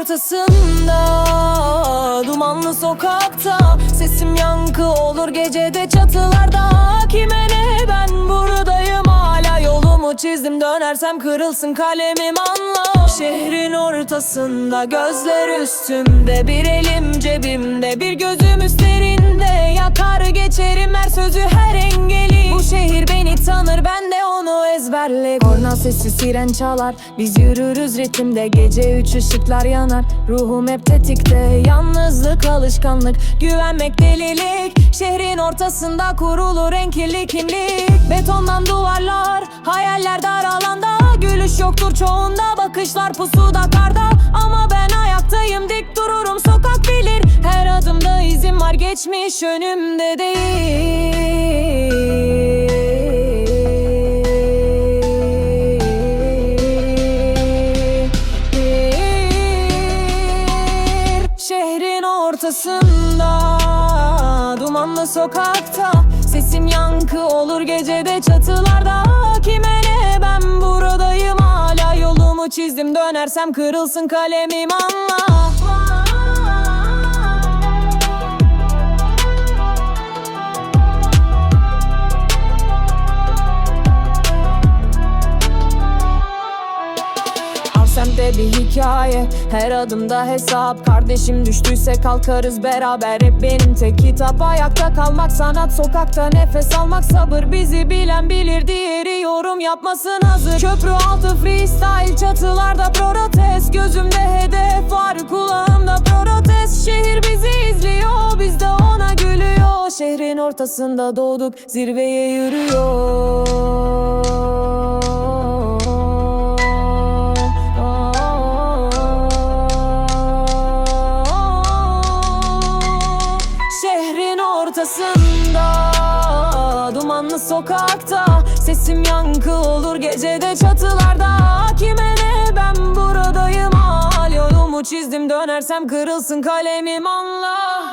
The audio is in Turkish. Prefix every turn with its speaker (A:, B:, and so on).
A: ortasında Dumanlı sokakta. Sesim yankı olur gecede çatılarda. Kime ne? Ben buradayım hala Yolumu çizdim. Dönersem kırılsın kalemim anla. Şehrin ortasında gözler üstümde. Bir elim cebimde bir gözüm üstlerinde. Yakar geçerim her sözü her engeli. Bu şehir beni tanır ben ezberle. Korna sesi siren çalar. Biz yürürüz ritimde Gece üç ışıklar yanar. Ruhum hep tetikte. Yalnızlık alışkanlık Güvenmek delilik. Şehrin ortasında kurulur en kirli kimlik. Betondan duvarlar Hayaller dar alanda. Gülüş yoktur çoğunda Bakışlar pusuda karda. Ama ben ayaktayım dik dururum Sokak bilir. Her adımda izim var Geçmiş önümde değil ortasında Dumanlı sokakta. Sesim yankı olur gecede çatılarda. Kime ne? Ben buradayım. Hala Yolumu çizdim. Dönersem kırılsın kalemim. Anla Semtte bir hikaye. Her adımda hesap. Kardeşim düştüyse kalkarız beraber. Hep benim tek kitap. Ayakta kalmak sanat Sokakta nefes almak. Sabır Bizi bilen bilir. Diğeri yorum yapmasın hazır. Köprü altı freestyle Çatılarda protest. Gözümde hedef var Kulağımda protest. Şehir bizi izliyor Biz de ona gülüyor. Şehrin ortasında doğduk Zirveye yürüyor ortasında Dumanlı sokakta. Sesim yankı olur gecede çatılarda. Kime ne? Ben buradayım. Al Yolumu çizdim. Dönersem kırılsın kalemim. Anla